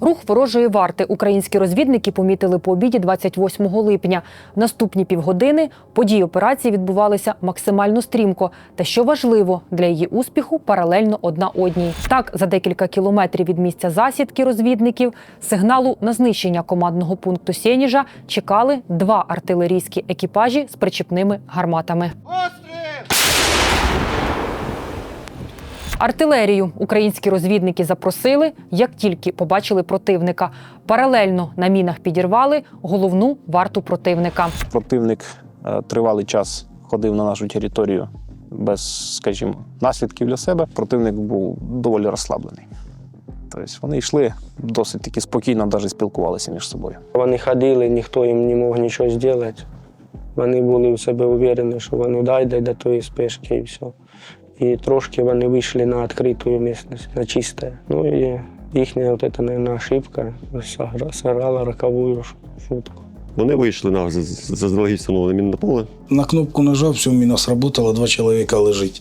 Рух ворожої варти українські розвідники помітили по обіді 28 липня. Наступні півгодини події операції відбувалися максимально стрімко. Та що важливо для її успіху, паралельно одна одній. Так, за декілька кілометрів від місця засідки розвідників сигналу на знищення командного пункту Сєніжа чекали два артилерійські екіпажі з причіпними гарматами. Артилерію українські розвідники запросили, як тільки побачили противника. Паралельно на мінах підірвали головну варту противника. Противник е, тривалий час ходив на нашу територію без, скажімо, наслідків для себе. Противник був доволі розслаблений. Тобто вони йшли досить таки спокійно, навіть спілкувалися між собою. Вони ходили, ніхто їм не мог нічого зробити. Вони були в себе уверені, що воно дійде до тої спешки і все. І трошки вони вийшли на відкриту місцевість, на чисте. Ну і їхня от эта, наверное, ошибка сыгра- сыграла роковую ш- шутку. Вони вийшли на заздалегідь встановлене мінне поле. На кнопку нажав, все, міна сработала, два чоловіка лежить.